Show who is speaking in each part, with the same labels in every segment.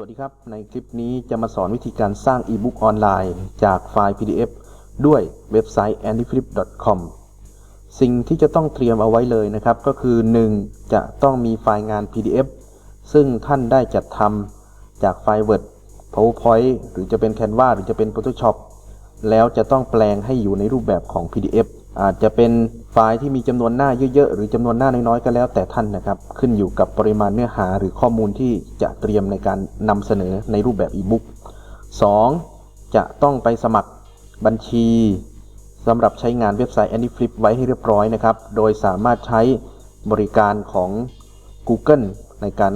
Speaker 1: วัสดีครับ ในคลิปนี้จะมาสอนวิธีการสร้างอีบุ๊กออนไลน์จากไฟล์ PDF ด้วยเว็บไซต์ andyflip.com สิ่งที่จะต้องเตรียมเอาไว้เลยนะครับ ก็คือ 1. จะต้องมีไฟล์งาน PDF ซึ่งท่านได้จัดทำจากไฟล์ Word PowerPoint หรือจะเป็น Canva หรือจะเป็น Photoshop แล้วจะต้องแปลงให้อยู่ในรูปแบบของ PDF อาจจะเป็นไฟล์ที่มีจำนวนหน้าเยอะๆ หรือจำนวนหน้าน้อยๆ ก็แล้วแต่ท่านนะครับ ขึ้นอยู่กับปริมาณเนื้อหาหรือข้อมูลที่จะเตรียมในการนำเสนอในรูปแบบอีบุ๊ก 2. จะต้องไปสมัครบัญชีสำหรับใช้งานเว็บไซต์ AnyFlip ไว้ให้เรียบร้อยนะครับ โดยสามารถใช้บริการของ Google ในการ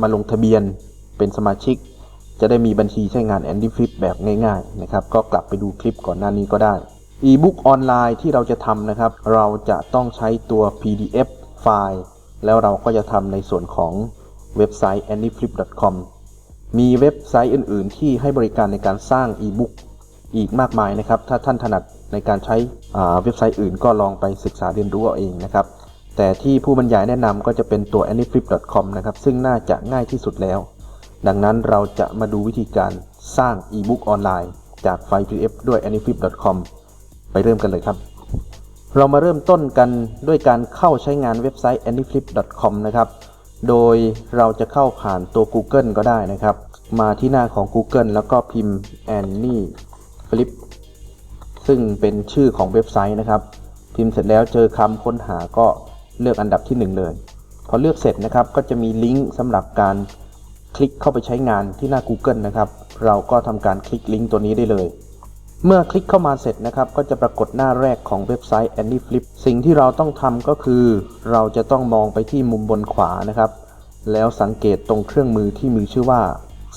Speaker 1: มาลงทะเบียนเป็นสมาชิก จะได้มีบัญชีใช้งาน AnyFlip แบบง่ายๆนะครับ ก็กลับไปดูคลิปก่อนหน้านี้ก็ได้ e-book ออนไลน์ที่เราจะทำนะครับ เราจะต้องใช้ตัว PDF ไฟล์ แล้วเราก็จะทำในส่วนของเว็บไซต์ anyflip.com มีเว็บไซต์อื่น ๆ ที่ให้บริการในการสร้าง e-book อีกมากมายนะครับ ถ้าท่านถนัดในการใช้เว็บไซต์อื่นก็ลองไปศึกษาเรียนรู้เอาเองนะครับ แต่ที่ผู้บรรยายแนะนำก็จะเป็นตัว anyflip.com นะครับ ซึ่งน่าจะง่ายที่สุดแล้ว ดังนั้นเราจะมาดูวิธีการสร้าง e-book ออนไลน์จากไฟล์ PDF ด้วย anyflip.com ไปเริ่มกันเลยครับ เรามาเริ่มต้นกันด้วยการเข้าใช้งานเว็บไซต์ anyflip.com นะครับ โดยเราจะเข้าผ่านตัว Google ก็ได้นะครับ มาที่หน้าของ Google แล้วก็พิมพ์ anyflip ซึ่งเป็นชื่อของเว็บไซต์นะครับ พิมพ์เสร็จแล้วเจอคำค้นหาก็เลือกอันดับที่ 1 เลย พอเลือกเสร็จนะครับก็จะมีลิงก์สำหรับการคลิกเข้าไปใช้งานที่หน้า Google นะครับ เราก็ทำการคลิกลิงก์ตัวนี้ได้เลย เมื่อคลิกเข้ามาเสร็จนะครับ ก็จะปรากฏหน้าแรกของเว็บไซต์ AnyFlip สิ่งที่เราต้องทำก็คือ เราจะต้องมองไปที่มุมบนขวานะครับ แล้วสังเกตตรงเครื่องมือที่มีชื่อว่า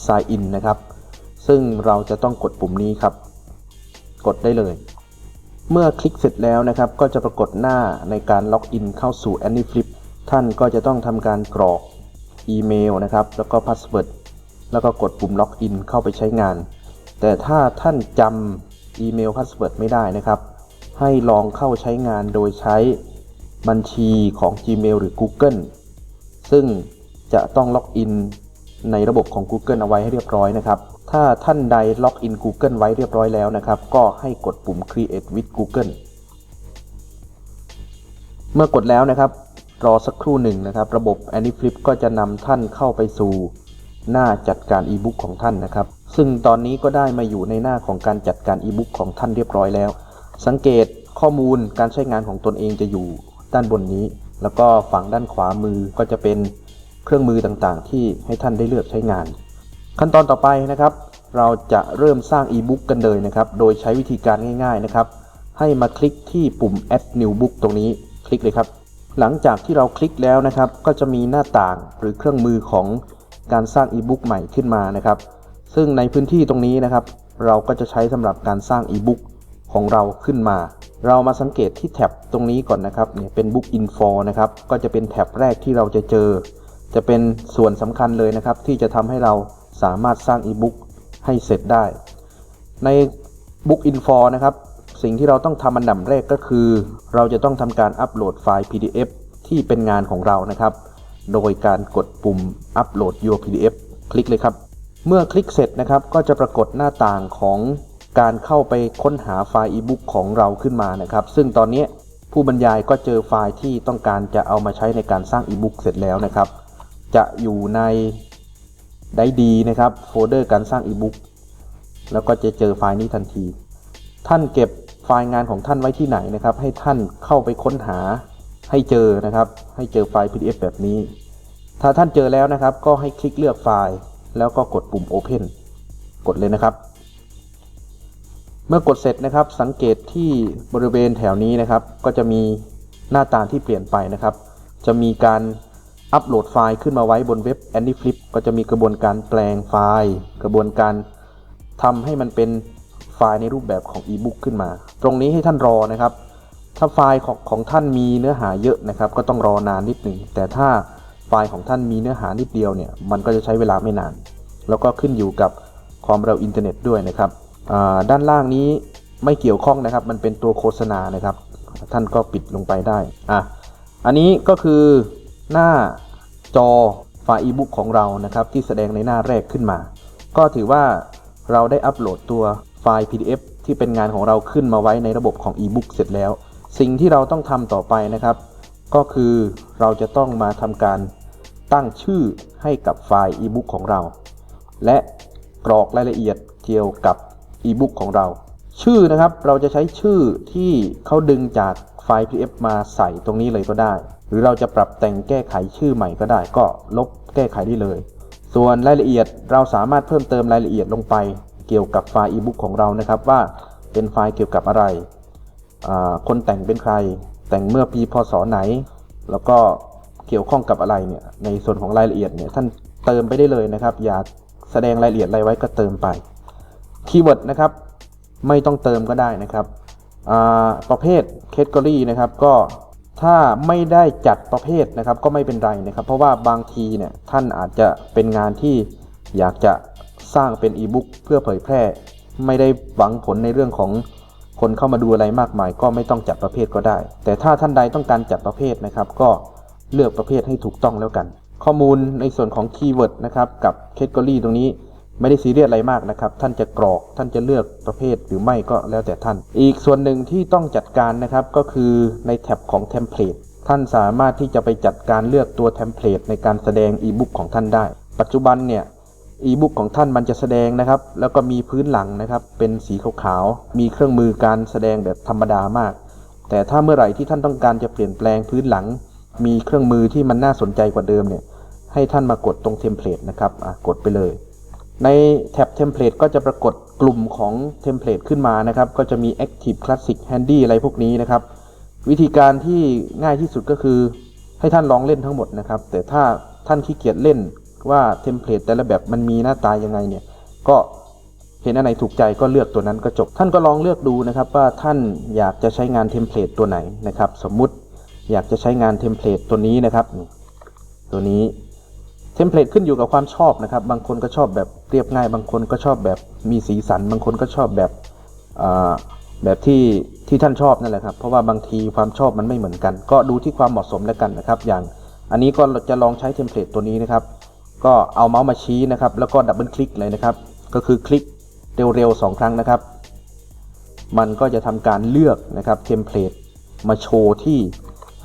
Speaker 1: Sign In นะครับ ซึ่งเราจะต้องกดปุ่มนี้ครับ กดได้เลย เมื่อคลิกเสร็จแล้วนะครับ ก็จะปรากฏหน้าในการล็อกอินเข้าสู่ AnyFlip ท่านก็จะต้องทำการกรอกอีเมลนะครับ แล้วก็พาสเวิร์ดแล้วก็กดปุ่มล็อกอินเข้าไปใช้งาน แต่ถ้าท่านจำ อีเมลพาสเวิร์ดไม่ได้นะครับ ให้ลองเข้าใช้งานโดยใช้บัญชีของ Gmail หรือ Google ซึ่งจะต้องล็อกอินในระบบของ Google เอาไว้ให้เรียบร้อยนะครับ ถ้าท่านใดล็อกอิน Google ไว้เรียบร้อยแล้วนะครับ ก็ให้กดปุ่ม Create with Google เมื่อกดแล้วนะครับ รอสักครู่หนึ่งนะครับ ระบบ AnyFlip ก็จะนำท่านเข้าไปสู่ หน้าจัดการอีบุ๊กของท่านนะครับ ซึ่งตอนนี้ก็ได้มาอยู่ในหน้าของการจัดการอีบุ๊กของท่านเรียบร้อยแล้ว สังเกตข้อมูลการใช้งานของตนเองจะอยู่ด้านบนนี้ แล้วก็ฝั่งด้านขวามือก็จะเป็นเครื่องมือต่างๆ ที่ให้ท่านได้เลือกใช้งาน ขั้นตอนต่อไปนะครับ เราจะเริ่มสร้างอีบุ๊กกันเลยนะครับ โดยใช้วิธีการง่าย ๆนะครับ ให้มาคลิกที่ปุ่ม add new book ตรงนี้คลิกเลยครับ หลังจากที่เราคลิกแล้วนะครับ ก็จะมีหน้าต่างหรือเครื่องมือของการสร้างอีบุ๊กใหม่ขึ้นมานะครับ ซึ่งในพื้นที่ตรงนี้นะครับ เราก็จะใช้สำหรับการสร้างอีบุ๊กของเราขึ้นมา เรามาสังเกตที่แท็บตรงนี้ก่อนนะครับเนี่ยเป็น Book Info นะครับ ก็จะเป็นแท็บแรกที่เราจะเจอ จะเป็นส่วนสำคัญเลยนะครับ ที่จะทำให้เราสามารถสร้างอีบุ๊กให้เสร็จได้ ใน Book Info นะครับ สิ่งที่เราต้องทำอันดับแรกก็คือ เราจะต้องทำการอัปโหลดไฟล์ PDF ที่เป็นงานของเรานะครับ โดยการกดปุ่ม Upload Your PDF คลิกเลยครับ เมื่อคลิกเสร็จนะครับก็จะปรากฏหน้าต่างของการเข้าไปค้นหาไฟล์อีบุ๊กของเราขึ้นมานะครับ ซึ่งตอนนี้ผู้บรรยายก็เจอไฟล์ที่ต้องการจะเอามาใช้ในการสร้างอีบุ๊กเสร็จแล้วนะครับ จะอยู่ในได้ดีนะครับโฟลเดอร์การสร้างอีบุ๊กแล้วก็จะเจอไฟล์นี้ทันที ท่านเก็บไฟล์งานของท่านไว้ที่ไหนนะครับ ให้ท่านเข้าไปค้นหาให้เจอนะครับ ให้เจอไฟล์ PDF แบบนี้ ถ้าท่านเจอแล้วนะครับ ก็ให้คลิกเลือกไฟล์ แล้วก็กดปุ่ม Open กดเลยนะครับ เมื่อกดเสร็จนะครับ สังเกตที่บริเวณแถวนี้นะครับ ก็จะมีหน้าตาที่เปลี่ยนไปนะครับ จะมีการอัปโหลดไฟล์ขึ้นมาไว้บนเว็บ AnyFlip ก็จะมีกระบวนการแปลงไฟล์ กระบวนการทำให้มันเป็นไฟล์ในรูปแบบของ e-book ขึ้นมา ตรงนี้ให้ท่านรอนะครับ ถ้าไฟล์ของของท่านมีเนื้อหาเยอะนะครับ ก็ต้องรอนานนิดหนึ่งแต่ถ้า ไฟล์ของท่านมีเนื้อหานิดเดียวเนี่ยมันก็จะใช้เวลาไม่นาน แล้วก็ขึ้นอยู่กับความเร็วอินเทอร์เน็ตด้วยนะครับด้านล่างนี้ไม่เกี่ยวข้องนะครับ มันเป็นตัวโฆษณานะครับ ท่านก็ปิดลงไปได้อะอันนี้ก็คือหน้าจอไฟล์ e-book ของเรานะครับ ที่แสดงในหน้าแรกขึ้นมา ก็ถือว่าเราได้อัปโหลดตัวไฟล์ PDF ที่เป็นงานของเราขึ้นมาไว้ในระบบของ e-book เสร็จแล้ว สิ่งที่เราต้องทำต่อไปนะครับ ก็คือเราจะต้องมาทำการ ตั้งชื่อให้กับไฟล์ e-book ของเรา และกรอกรายละเอียดเกี่ยวกับ e-book ของเรา ชื่อนะครับเราจะใช้ชื่อที่เขาดึงจากไฟล์ PDF มาใส่ตรงนี้เลยก็ได้ หรือเราจะปรับแต่งแก้ไขชื่อใหม่ก็ได้ ก็ลบแก้ไขได้เลย ส่วนรายละเอียดเราสามารถเพิ่มเติมรายละเอียดลงไป เกี่ยวกับไฟล์ e-book ของเรานะครับว่าเป็นไฟล์เกี่ยวกับอะไร คนแต่งเป็นใคร แต่งเมื่อปีพศไหน แล้วก็ เกี่ยวข้องกับอะไรเนี่ยในส่วนของรายละเอียดเนี่ยท่านเติมไปได้เลยนะครับ อยากแสดงรายละเอียดอะไรไว้ก็เติมไปคีย์เวิร์ดนะครับไม่ต้องเติมก็ได้นะครับประเภท category นะครับก็ถ้าไม่ได้จัดประเภทนะครับก็ไม่เป็นไรนะครับ เพราะว่าบางทีเนี่ยท่านอาจจะเป็นงานที่อยากจะสร้างเป็นอีบุ๊กเพื่อเผยแพร่ ไม่ได้หวังผลในเรื่องของคนเข้ามาดูอะไรมากมาย ก็ไม่ต้องจัดประเภทก็ได้ แต่ถ้าท่านใดต้องการจัดประเภทนะครับ ก็ เลือกประเภทให้ถูกต้องแล้วกัน ข้อมูลในส่วนของคีย์เวิร์ดนะครับกับ category ตรงนี้ไม่ได้ซีเรียสอะไรมากนะครับ ท่านจะกรอก ท่านจะเลือกประเภทหรือไม่ก็แล้วแต่ท่าน อีกส่วนหนึ่งที่ต้องจัดการนะครับก็คือในแท็บของเทมเพลต ท่านสามารถที่จะไปจัดการเลือกตัวเทมเพลตในการแสดงอีบุ๊กของท่านได้ ปัจจุบันเนี่ยอีบุ๊กของท่านมันจะแสดงนะครับ แล้วก็มีพื้นหลังนะครับ เป็นสีขาวๆ มีเครื่องมือการแสดงแบบธรรมดามาก แต่ถ้าเมื่อไหร่ที่ท่านต้องการจะเปลี่ยนแปลงพื้นหลัง มีเครื่องมือที่มันน่าสนใจกว่าเดิมเนี่ยให้ท่านมากดตรงเทมเพลตนะครับอะกดไปเลย ในแท็บเทมเพลตก็จะปรากฏกลุ่มของเทมเพลตขึ้นมานะครับ ก็จะมี Active Classic Handy อะไรพวกนี้นะครับ วิธีการที่ง่ายที่สุดก็คือ ให้ท่านลองเล่นทั้งหมดนะครับ แต่ถ้าท่านขี้เกียจเล่นว่าเทมเพลตแต่ละแบบมันมีหน้าตายังไงเนี่ยก็เห็นอันไหนถูกใจก็เลือกตัวนั้นก็จบ ท่านก็ลองเลือกดูนะครับว่าท่านอยากจะใช้งานเทมเพลตตัวไหนนะครับ สมมุติ อยากจะใช้งานเทมเพลตตัวนี้นะครับ ตัวนี้เทมเพลตขึ้นอยู่กับความชอบนะครับ บางคนก็ชอบแบบเรียบง่าย บางคนก็ชอบแบบมีสีสัน บางคนก็ชอบแบบแบบที่ที่ท่านชอบนั่นแหละครับ เพราะว่าบางทีความชอบมันไม่เหมือนกัน ก็ดูที่ความเหมาะสมแล้วกันนะครับ อย่างอันนี้ก็จะลองใช้เทมเพลตตัวนี้นะครับ ก็เอาเมาส์มาชี้นะครับ แล้วก็ดับเบิลคลิกเลยนะครับ ก็คือคลิกเร็วๆสองครั้งนะครับ มันก็จะทำการเลือกนะครับเทมเพลตมาโชว์ที่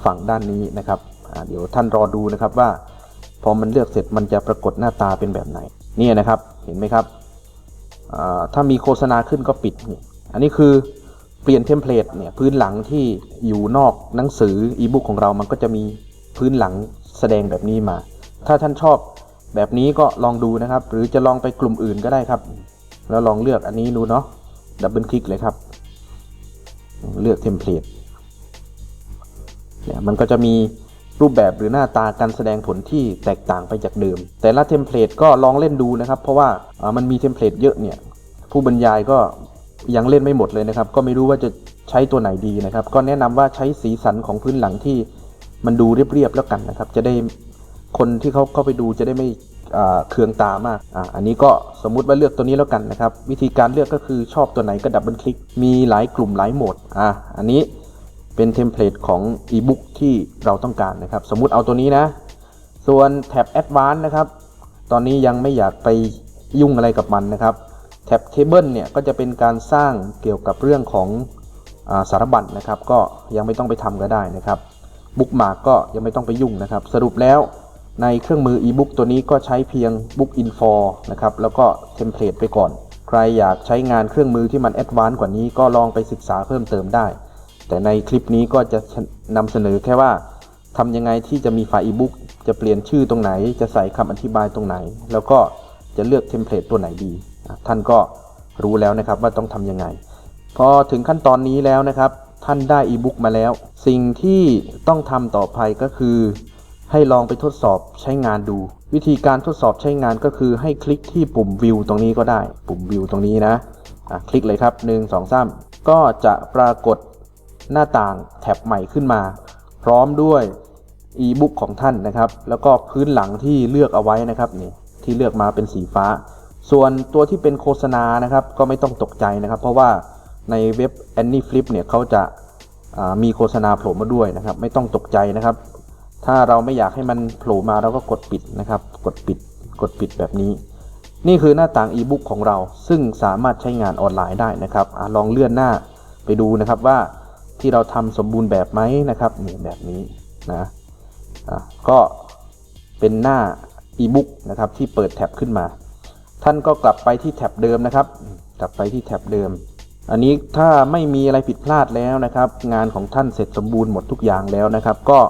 Speaker 1: ฝั่งด้านนี้นะครับเดี๋ยวท่านรอดูนะครับว่า พอมันเลือกเสร็จมันจะปรากฏหน้าตาเป็นแบบไหนเนี่ยนะครับเห็นไหมครับถ้ามีโฆษณาขึ้นก็ปิดนี่อันนี้คือเปลี่ยนเทมเพลตเนี่ยพื้นหลังที่อยู่นอกหนังสืออีบุ๊กของเรามันก็จะมีพื้นหลังแสดงแบบนี้มา ถ้าท่านชอบแบบนี้ก็ลองดูนะครับ หรือจะลองไปกลุ่มอื่นก็ได้ครับ แล้วลองเลือกอันนี้ดูเนาะดับเบิลคลิกเลยครับ เลือกเทมเพลต มันก็จะมีรูปแบบหรือหน้าตาการแสดงผลที่แตกต่างไปจากเดิม แต่ละเทมเพลตก็ลองเล่นดูนะครับ เพราะว่ามันมีเทมเพลตเยอะเนี่ยผู้บรรยายก็ยังเล่นไม่หมดเลยนะครับ ก็ไม่รู้ว่าจะใช้ตัวไหนดีนะครับ ก็แนะนำว่าใช้สีสันของพื้นหลังที่มันดูเรียบๆแล้วกันนะครับ จะได้คนที่เขาเข้าไปดูจะได้ไม่เคืองตามากออันนี้ก็สมมุติว่าเลือกตัวนี้แล้วกันนะครับ วิธีการเลือกก็คือชอบตัวไหนก็ดับเบิลคลิก มีหลายกลุ่มหลายโหมด อ่าอันนี้ เป็นเทมเพลตของ e-book ที่เราต้องการนะครับ สมมุติเอาตัวนี้นะ ส่วนแท็บ Advanced นะครับ ตอนนี้ยังไม่อยากไปยุ่งอะไรกับมันนะครับแท็บ Table เนี่ยก็จะเป็นการสร้างเกี่ยวกับเรื่องของอาสารบัญนะครับ ก็ยังไม่ต้องไปทำก็ได้นะครับบุ๊กมากก็ยังไม่ต้องไปยุ่งนะครับ สรุปแล้วในเครื่องมือ e-book ตัวนี้ก็ใช้เพียง Book Info นะครับ แล้วก็เทมเพลตไปก่อน ใครอยากใช้งานเครื่องมือที่มันแอดวานซ์กว่านี้ก็ลองไปศึกษาเพิ่มเติมได้ แต่ในคลิปนี้ก็จะนำเสนอแค่ว่าทำยังไงที่จะมีไฟล์อีบุ๊กจะเปลี่ยนชื่อตรงไหน จะใส่คำอธิบายตรงไหน แล้วก็จะเลือกเทมเพลตตัวไหนดี ท่านก็รู้แล้วนะครับว่าต้องทำยังไง พอถึงขั้นตอนนี้แล้วนะครับ ท่านได้อีบุ๊กมาแล้ว สิ่งที่ต้องทำต่อไปก็คือ ให้ลองไปทดสอบใช้งานดู วิธีการทดสอบใช้งานก็คือให้คลิกที่ปุ่มวิวตรงนี้ก็ได้ ปุ่มวิวตรงนี้นะะคลิกเลยครับ 1 2 3 ก็จะปรากฏ หน้าต่างแท็บใหม่ขึ้นมา พร้อมด้วยอีบุ๊กของท่านนะครับ แล้วก็พื้นหลังที่เลือกเอาไว้นะครับนี่ที่เลือกมาเป็นสีฟ้า ส่วนตัวที่เป็นโฆษณานะครับ ก็ไม่ต้องตกใจนะครับ เพราะว่าในเว็บ Anyflip เนี่ยเขาจะามีโฆษณาโผล่มาด้วยนะครับ ไม่ต้องตกใจนะครับ ถ้าเราไม่อยากให้มันโผล่มาเราก็กดปิดนะครับ กดปิดกดปิดแบบนี้ นี่คือหน้าต่างอีบุ๊กของเรา ซึ่งสามารถใช้งานออนไลน์ได้นะครับอลองเลื่อนหน้าไปดูนะครับว่า ที่เราทำสมบูรณ์แบบไหมนะครับนี่แบบนี้นะะก็เป็นหน้าอีบุ๊กนะครับที่เปิดแท็บขึ้นมา ท่านก็กลับไปที่แท็บเดิมนะครับ กลับไปที่แท็บเดิม อันนี้ถ้าไม่มีอะไรผิดพลาดแล้วนะครับ งานของท่านเสร็จสมบูรณ์หมดทุกอย่างแล้วนะครับ ก็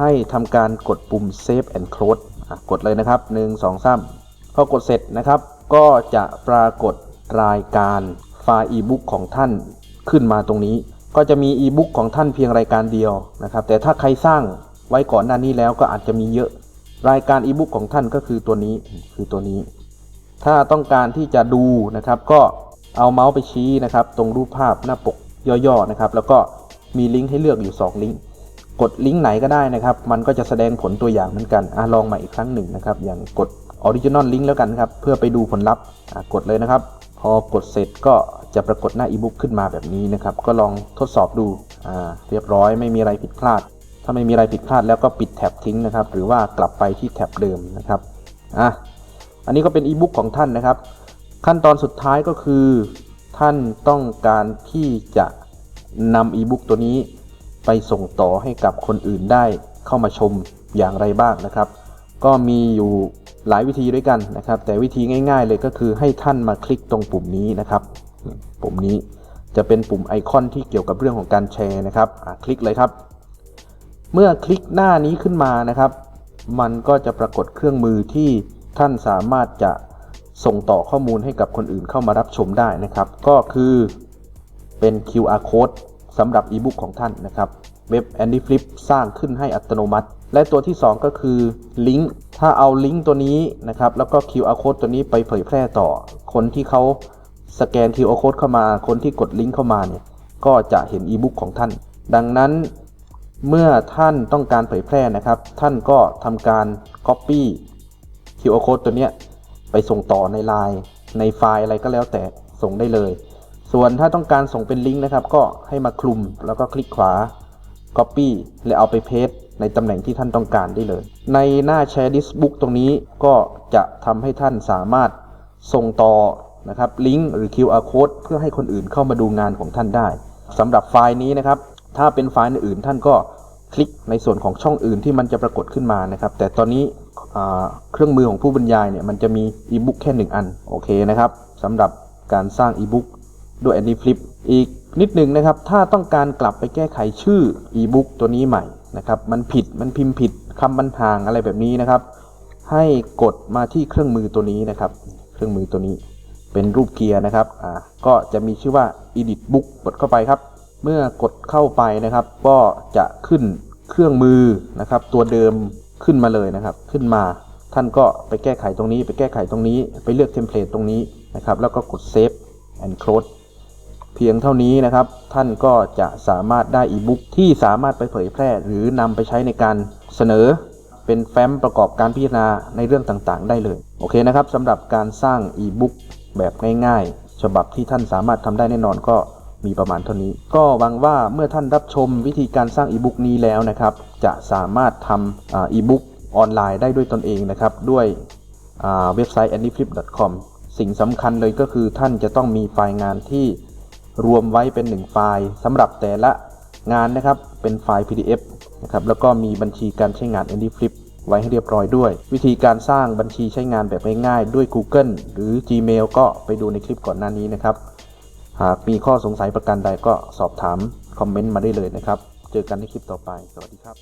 Speaker 1: ให้ทำการกดปุ่ม Save and Close อะกดเลยนะครับ 1 2 3พอกดเสร็จนะครับ ก็จะปรากฏรายการไฟล์อีบุ๊กของท่านขึ้นมาตรงนี้ ก็จะมีอีบุ๊กของท่านเพียงรายการเดียวนะครับ แต่ถ้าใครสร้างไว้ก่อนหน้านี้แล้วก็อาจจะมีเยอะ รายการอีบุ๊กของท่านก็คือตัวนี้คือตัวนี้ ถ้าต้องการที่จะดูนะครับก็เอาเมาส์ไปชี้นะครับ ตรงรูปภาพหน้าปกย่อๆนะครับ แล้วก็มีลิงก์ให้เลือกอยู่ 2 ลิงก์กดลิงก์ไหนก็ได้นะครับ มันก็จะแสดงผลตัวอย่างเหมือนกันอลองใหม่อีกครั้งหนึ่งนะครับ อย่างกด Original Link แล้วกันครับ เพื่อไปดูผลลัพธ์กดเลยนะครับ พอกดเสร็จก็จะปรากฏหน้าอีบุ๊กขึ้นมาแบบนี้นะครับ ก็ลองทดสอบดูอ่าเรียบร้อยไม่มีอะไรผิดพลาด ถ้าไม่มีอะไรผิดพลาดแล้วก็ปิดแท็บทิ้งนะครับ หรือว่ากลับไปที่แท็บเดิมนะครับอะอันนี้ก็เป็นอีบุ๊กของท่านนะครับ ขั้นตอนสุดท้ายก็คือ ท่านต้องการที่จะนำอีบุ๊กตัวนี้ไปส่งต่อให้กับคนอื่นได้เข้ามาชมอย่างไรบ้างนะครับ ก็มีอยู่ หลายวิธีด้วยกันนะครับ แต่วิธีง่าย ๆ เลยก็คือให้ท่านมาคลิกตรงปุ่มนี้นะครับ ปุ่มนี้จะเป็นปุ่มไอคอนที่เกี่ยวกับเรื่องของการแชร์นะครับคลิกเลยครับ เมื่อคลิกหน้านี้ขึ้นมานะครับ มันก็จะปรากฏเครื่องมือที่ท่านสามารถจะส่งต่อข้อมูลให้กับคนอื่นเข้ามารับชมได้นะครับ ก็คือเป็น QR code สำหรับอีบุ๊กของท่านนะครับ เว็บ Andy Flip สร้างขึ้นให้อัตโนมัติ และตัวที่ 2 ก็คือลิงก์ ถ้าเอาลิงก์ตัวนี้นะครับ แล้วก็ QR code ตัวนี้ไปเผยแพร่ต่อ คนที่เขาสแกน QR code เข้ามา คนที่กดลิงก์เข้ามาเนี่ย ก็จะเห็นอีบุ๊กของท่าน ดังนั้นเมื่อท่านต้องการเผยแพร่นะครับ ท่านก็ทำการ Copy QR code ตัวเนี้ยไปส่งต่อในไลน์ในไฟล์อะไรก็แล้วแต่ส่งได้เลย ส่วนถ้าต้องการส่งเป็นลิงก์นะครับ ก็ให้มาคลุมแล้วก็คลิกขวา Copy และเอาไปเพส ในตำแหน่งที่ท่านต้องการได้เลย ในหน้า Share This Book ตรงนี้ก็จะทำให้ท่านสามารถส่งต่อนะครับลิงก์หรือ QR code เพื่อให้คนอื่นเข้ามาดูงานของท่านได้สำหรับไฟล์นี้นะครับ ถ้าเป็นไฟล์อื่นท่านก็คลิกในส่วนของช่องอื่นที่มันจะปรากฏขึ้นมานะครับ แต่ตอนนี้เครื่องมือของผู้บรรยายเนี่ยมันจะมีอีบุ๊กแค่ 1 อัน โอเคนะครับสำหรับการสร้างอีบุ๊กด้วย AnyFlip อีกนิดหนึ่งนะครับ ถ้าต้องการกลับไปแก้ไขชื่ออีบุ๊กตัวนี้ใหม่ นะครับ มันผิดมันพิมพ์ผิดคำบรรทางอะไรแบบนี้นะครับ ให้กดมาที่เครื่องมือตัวนี้นะครับ เครื่องมือตัวนี้เป็นรูปเกียร์นะครับอ่าก็จะมีชื่อว่า edit book กดเข้าไปครับ เมื่อกดเข้าไปนะครับ ก็จะขึ้นเครื่องมือนะครับ ตัวเดิมขึ้นมาเลยนะครับ ขึ้นมาท่านก็ไปแก้ไขตรงนี้ ไปแก้ไขตรงนี้ ไปเลือกเทมเพลตตรงนี้นะครับ แล้วก็กด save and close เพียงเท่านี้นะครับ ท่านก็จะสามารถได้อีบุ๊กที่สามารถไปเผยแพร่ หรือนำไปใช้ในการเสนอเป็นแฟ้มประกอบการพิจารณาในเรื่องต่างๆ ได้เลย โอเคนะครับสำหรับการสร้างอีบุ๊กแบบง่ายๆ ฉบับที่ท่านสามารถทำได้แน่นอนก็มีประมาณเท่านี้ ก็หวังว่าเมื่อท่านรับชมวิธีการสร้างอีบุ๊กนี้แล้วนะครับ จะสามารถทำอีบุ๊กออนไลน์ได้ด้วยตนเองนะครับ ด้วยเว็บไซต์ andyflip.com สิ่งสำคัญเลยก็คือท่านจะต้องมีไฟล์งานที่ รวมไว้เป็น 1 ไฟล์สำหรับแต่ละงานนะครับเป็นไฟล์ PDF นะครับแล้วก็มีบัญชีการใช้งาน andyflip ไว้ให้เรียบร้อยด้วย วิธีการสร้างบัญชีใช้งานแบบง่ายๆด้วย Google หรือ Gmail ก็ไปดูในคลิปก่อนหน้านี้นะครับ หากมีข้อสงสัยประการใดก็สอบถามคอมเมนต์มาได้เลยนะครับ เจอกันในคลิปต่อไป สวัสดีครับ